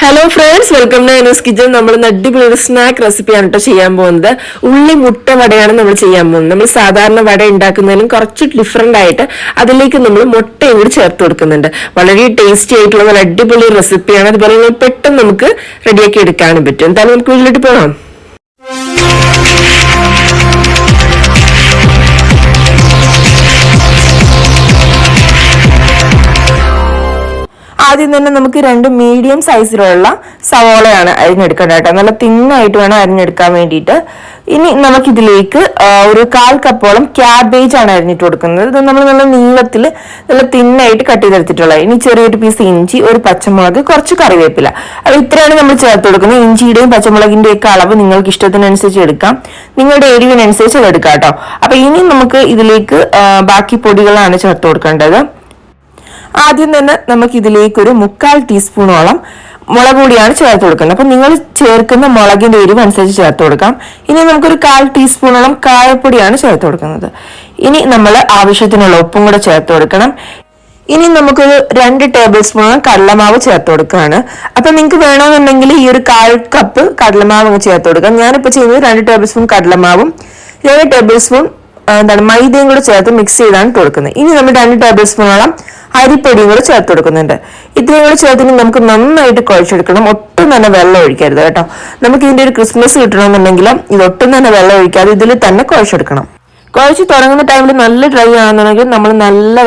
Hello friends welcome to Aino's kitchen നമ്മൾ അടിപൊളി ഒരു സ്നാക്ക് റെസിപ്പിയാണ് കേട്ടോ ചെയ്യാൻ പോകുന്നത്. ഉള്ളി മുട്ട വടയാണ് നമ്മൾ ചെയ്യാൻ പോകുന്നത്. നമ്മൾ സാധാരണ വട ഉണ്ടാക്കുന്നതിലും കുറച്ച് ഡിഫറെന്റ് ആയിട്ട് അതിലേക്ക് നമ്മൾ മുട്ടയും കൂടി ചേർത്ത് കൊടുക്കുന്നുണ്ട്. വളരെ ടേസ്റ്റി ആയിട്ടുള്ള നല്ല അടിപൊളി റെസിപ്പിയാണ് അതുപോലെ പെട്ടെന്ന് നമുക്ക് റെഡിയാക്കി എടുക്കാനും പറ്റും. എന്തായാലും നമുക്ക് വീട്ടിലോട്ട് പോകാം. ആദ്യം തന്നെ നമുക്ക് രണ്ട് മീഡിയം സൈസിലുള്ള സവോളയാണ് അരിഞ്ഞെടുക്കേണ്ടത് കേട്ടോ. നല്ല തിന്നായിട്ട് വേണം അരിഞ്ഞെടുക്കാൻ വേണ്ടിയിട്ട്. ഇനി നമുക്കിതിലേക്ക് ഒരു കാൽ കപ്പോളം ക്യാബേജ് ആണ് അരിഞ്ഞിട്ട് കൊടുക്കുന്നത്. ഇത് നമ്മൾ നല്ല നീളത്തിൽ നല്ല തിന്നായിട്ട് കട്ട് ചെയ്തെടുത്തിട്ടുള്ളത്. ഇനി ചെറിയൊരു പീസ് ഇഞ്ചി ഒരു പച്ചമുളക് കുറച്ച് കറിവേപ്പില. അത് ഇത്രയാണ് നമ്മൾ ചേർത്ത് കൊടുക്കുന്നത്. ഇഞ്ചിയുടെയും പച്ചമുളകിന്റെയും ഒക്കെ അളവ് നിങ്ങൾക്ക് ഇഷ്ടത്തിനനുസരിച്ച് എടുക്കാം. നിങ്ങളുടെ എരിവിനനുസരിച്ച് അത് എടുക്കാം കേട്ടോ. അപ്പൊ ഇനി നമുക്ക് ഇതിലേക്ക് ബാക്കി പൊടികളാണ് ചേർത്ത് കൊടുക്കേണ്ടത്. ആദ്യം തന്നെ നമുക്ക് ഇതിലേക്ക് ഒരു മുക്കാൽ ടീസ്പൂണോളം മുളക് പൊടിയാണ് ചേർത്ത് കൊടുക്കുന്നത്. അപ്പൊ നിങ്ങൾ ചേർക്കുന്ന മുളകിന്റെ എരിവ് അനുസരിച്ച് ചേർത്ത് കൊടുക്കാം. ഇനി നമുക്കൊരു കാൽ ടീസ്പൂണോളം കായപ്പൊടിയാണ് ചേർത്ത് കൊടുക്കുന്നത്. ഇനി നമ്മൾ ആവശ്യത്തിനുള്ള ഉപ്പും കൂടെ ചേർത്ത് കൊടുക്കണം. ഇനി നമുക്കൊരു രണ്ട് ടേബിൾ സ്പൂൺ കടലമാവ് ചേർത്ത് കൊടുക്കുകയാണ്. അപ്പൊ നിങ്ങൾക്ക് വേണമെന്നുണ്ടെങ്കിൽ ഈ ഒരു കാൽ കപ്പ് കടലമാവ് ചേർത്ത് കൊടുക്കാം. ഞാനിപ്പോ ചെയ്യുന്നത് രണ്ട് ടേബിൾ സ്പൂൺ കടലമാവും രണ്ട് ടേബിൾ സ്പൂൺ എന്താണ് മൈദയും കൂടെ ചേർത്ത് മിക്സ് ചെയ്താണ് കൊടുക്കുന്നത്. ഇനി നമ്മൾ രണ്ട് ടേബിൾ സ്പൂണോളം അരിപ്പൊടിയും കൂടെ ചേർത്ത് കൊടുക്കുന്നുണ്ട്. ഇത്രയും കൂടെ ചേർത്തിട്ട് നമുക്ക് നന്നായിട്ട് കുഴച്ചെടുക്കണം. ഒട്ടും തന്നെ വെള്ളം ഒഴിക്കരുത് കേട്ടോ. നമുക്ക് ഇതിന്റെ ഒരു ക്രിസ്മസ് കിട്ടണമെന്നുണ്ടെങ്കിൽ ഇത് ഒട്ടും തന്നെ വെള്ളം ഒഴിക്കാതെ ഇതിൽ തന്നെ കുഴച്ചെടുക്കണം. കുഴച്ച് തുടങ്ങുന്ന ടൈമിൽ നല്ല ഡ്രൈ ആണെന്നുണ്ടെങ്കിൽ നമ്മൾ നല്ല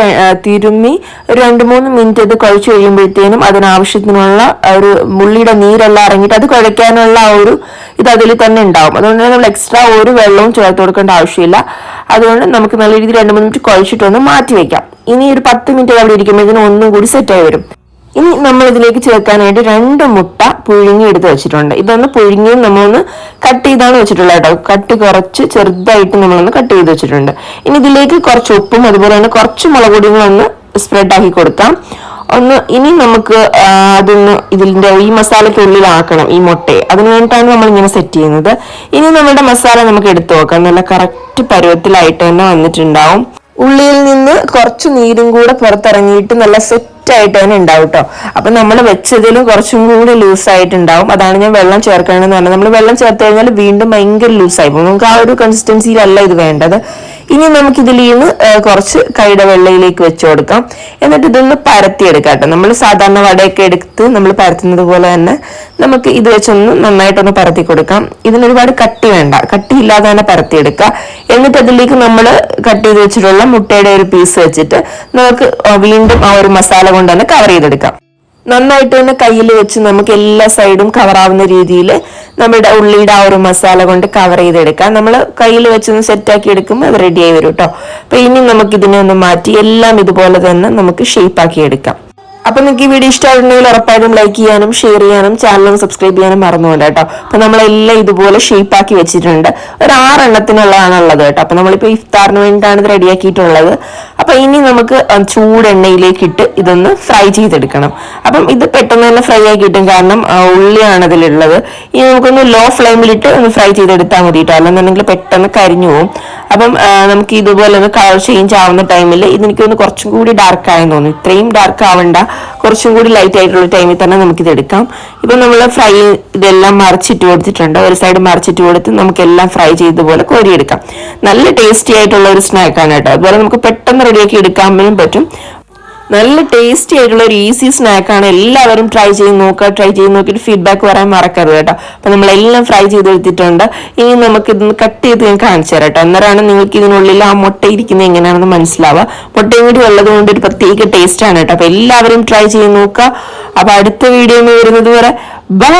തിരുമ്മി ഒരു രണ്ട് മൂന്ന് മിനിറ്റ് ഇത് കുഴച്ച് കഴിയുമ്പോഴത്തേനും അതിനാവശ്യത്തിനുള്ള ഒരു മുള്ളിയുടെ നീരെല്ലാം ഇറങ്ങിയിട്ട് അത് കുഴയ്ക്കാനുള്ള ഒരു ഇത് അതിൽ തന്നെ ഉണ്ടാവും. അതുകൊണ്ട് തന്നെ നമ്മൾ എക്സ്ട്രാ ഒരു വെള്ളവും ചേർത്ത് കൊടുക്കേണ്ട ആവശ്യമില്ല. അതുകൊണ്ട് നമുക്ക് നല്ല രീതിയിൽ രണ്ട് മൂന്ന് മിനിറ്റ് കുഴച്ചിട്ടൊന്ന് മാറ്റി വെക്കാം. ഇനി ഒരു പത്ത് മിനിറ്റ് അവിടെ ഇരിക്കുമ്പോഴത്തേനും ഒന്നും കൂടി സെറ്റായി വരും. ഇനി നമ്മൾ ഇതിലേക്ക് ചേർക്കാനായിട്ട് രണ്ട് മുട്ട പുഴുങ്ങി എടുത്ത് വെച്ചിട്ടുണ്ട്. ഇതൊന്ന് പുഴുങ്ങിയും നമ്മളൊന്ന് കട്ട് ചെയ്താണ് വെച്ചിട്ടുള്ളത് കേട്ടോ. കട്ട് കുറച്ച് ചെറുതായിട്ട് നമ്മളൊന്ന് കട്ട് ചെയ്ത് വെച്ചിട്ടുണ്ട്. ഇനി ഇതിലേക്ക് കുറച്ച് ഉപ്പും അതുപോലെ തന്നെ കുറച്ച് മുളക് ഒന്ന് സ്പ്രെഡ് ആക്കി കൊടുക്കാം. ഒന്ന് ഇനി നമുക്ക് അതൊന്ന് ഇതിന്റെ ഈ മസാലയ്ക്ക് ഉള്ളിലാക്കണം ഈ മുട്ടയെ. അതിന് വേണ്ടിയിട്ടാണ് നമ്മൾ ഇങ്ങനെ സെറ്റ് ചെയ്യുന്നത്. ഇനി നമ്മുടെ മസാല നമുക്ക് എടുത്തു നോക്കാം. നല്ല കറക്റ്റ് പരുവത്തിലായിട്ട് തന്നെ വന്നിട്ടുണ്ടാവും. ഉള്ളിയിൽ നിന്ന് കുറച്ച് നീരും കൂടെ പുറത്തിറങ്ങിയിട്ട് നല്ല സെറ്റ് ആയിട്ട് തന്നെ ഉണ്ടാവും കേട്ടോ അപ്പൊ നമ്മൾ വെച്ചതിലും കുറച്ചും കൂടി ലൂസ് ആയിട്ടുണ്ടാവും. അതാണ് ഞാൻ വെള്ളം ചേർക്കണമെന്ന് പറഞ്ഞത്. നമ്മൾ വെള്ളം ചേർത്ത് കഴിഞ്ഞാൽ വീണ്ടും ഭയങ്കര ലൂസായി പോകും. നമുക്ക് ആ ഒരു കൺസിസ്റ്റൻസിയിലല്ല ഇത് വേണ്ടത്. ഇനി നമുക്ക് നിന്ന് കുറച്ച് കൈയുടെ വെള്ളയിലേക്ക് വെച്ചു കൊടുക്കാം. എന്നിട്ട് ഇതൊന്ന് പരത്തിയെടുക്കാം കേട്ടോ. നമ്മൾ സാധാരണ വടയൊക്കെ എടുത്ത് നമ്മൾ പരത്തുന്നത് പോലെ തന്നെ നമുക്ക് ഇത് വെച്ചൊന്ന് നന്നായിട്ടൊന്ന് പരത്തി കൊടുക്കാം. ഇതിന് ഒരുപാട് കട്ടി വേണ്ട. കട്ടി ഇല്ലാതെ തന്നെ പരത്തിയെടുക്കുക എന്നിട്ട് അതിലേക്ക് നമ്മൾ കട്ട് ചെയ്ത് വെച്ചിട്ടുള്ള മുട്ടയുടെ ഒരു പീസ് വെച്ചിട്ട് നമുക്ക് വീണ്ടും ആ ഒരു മസാല കൊണ്ട് തന്നെ കവർ ചെയ്തെടുക്കാം. നന്നായിട്ട് തന്നെ കയ്യിൽ വെച്ച് നമുക്ക് എല്ലാ സൈഡും കവർ ആവുന്ന രീതിയിൽ നമ്മുടെ ഉള്ളിയുടെ ആ ഒരു മസാല കൊണ്ട് കവർ ചെയ്തെടുക്കാം. നമ്മൾ കയ്യിൽ വെച്ചൊന്ന് സെറ്റാക്കി എടുക്കുമ്പോൾ അത് റെഡി ആയി വരും കേട്ടോ അപ്പൊ ഇനി നമുക്ക് ഇതിനെ ഒന്ന് മാറ്റി എല്ലാം ഇതുപോലെ തന്നെ നമുക്ക് ഷേപ്പ് ആക്കി എടുക്കാം. അപ്പൊ നിങ്ങൾക്ക് ഈ വീഡിയോ ഇഷ്ടമായിട്ടുണ്ടെങ്കിൽ ഉറപ്പായിട്ടും ലൈക്ക് ചെയ്യാനും ഷെയർ ചെയ്യാനും ചാനലും സബ്സ്ക്രൈബ് ചെയ്യാനും മറന്നുപോലെ കേട്ടോ. അപ്പൊ നമ്മളെല്ലാം ഇതുപോലെ ഷേപ്പ് ആക്കി വെച്ചിട്ടുണ്ട്. ഒരു ആറെണ്ണത്തിനുള്ളതാണ് ഉള്ളത് കേട്ടോ. അപ്പൊ നമ്മളിപ്പോ ഇഫ്താറിന് വേണ്ടിയിട്ടാണ് ഇത് റെഡിയാക്കിയിട്ടുള്ളത് അപ്പൊ ഇനി നമുക്ക് ചൂട് ചൂടെണ്ണയിലേക്ക് ഇട്ട് ഇതൊന്ന് ഫ്രൈ ചെയ്തെടുക്കണം. അപ്പം ഇത് പെട്ടെന്ന് തന്നെ ഫ്രൈ ആക്കി കിട്ടും. കാരണം ഉള്ളിയാണ് അതിലുള്ളത് ഇനി നമുക്കൊന്ന് ലോ ഫ്ലെയിമിലിട്ട് ഒന്ന് ഫ്രൈ ചെയ്തെടുത്താൽ മതി കേട്ടോ. അല്ലെന്നുണ്ടെങ്കിൽ പെട്ടെന്ന് കരിഞ്ഞു പോകും അപ്പം നമുക്ക് ഇതുപോലെ ഒന്ന് കളർ ചേഞ്ച് ആവുന്ന ടൈമിൽ ഇതെനിക്കൊന്ന് കുറച്ചും കൂടി ഡാർക്ക് ആയെന്ന് തോന്നുന്നു. ഇത്രയും ഡാർക്ക് ആവണ്ട. കുറച്ചും കൂടി ലൈറ്റ് ആയിട്ടുള്ള ടൈമിൽ തന്നെ നമുക്കിത് എടുക്കാം. ഇപ്പം നമ്മൾ ഫ്രൈ ഇതെല്ലാം മറിച്ചിട്ട് കൊടുത്തിട്ടുണ്ട്. ഒരു സൈഡ് മറിച്ചിട്ട് കൊടുത്ത് നമുക്ക് എല്ലാം ഫ്രൈ ചെയ്തതുപോലെ കോരിയെടുക്കാം. നല്ല ടേസ്റ്റി ആയിട്ടുള്ള ഒരു സ്നാക്കാണ് കേട്ടോ. അതുപോലെ നമുക്ക് പെട്ടെന്ന് റെഡിയാക്കി എടുക്കാനും പറ്റും. നല്ല ടേസ്റ്റി ആയിട്ടുള്ള ഒരു ഈസി സ്നാക്കാണ് എല്ലാവരും ട്രൈ ചെയ്ത് നോക്കുക ട്രൈ ചെയ്ത് നോക്കിയിട്ട് ഫീഡ്ബാക്ക് പറയാൻ മറക്കരുത് കേട്ടോ. അപ്പൊ നമ്മളെല്ലാം ഫ്രൈ ചെയ്തെടുത്തിട്ടുണ്ട്. ഇനി നമുക്ക് ഇതൊന്ന് കട്ട് ചെയ്ത് ഞാൻ കാണിച്ചു തരാം കേട്ടോ. അന്നേരമാണ് നിങ്ങൾക്ക് ഇതിനുള്ളിൽ ആ മുട്ട ഇരിക്കുന്നത് എങ്ങനെയാണെന്ന് മനസ്സിലാവുക. മുട്ടയും കൂടി ഉള്ളത് കൊണ്ട് ഒരു പ്രത്യേക ടേസ്റ്റ് ആണ് കേട്ടോ. അപ്പൊ എല്ലാവരും ട്രൈ ചെയ്ത് നോക്കുക. അപ്പൊ അടുത്ത വീഡിയോ വരുന്നത് വരെ ബൈ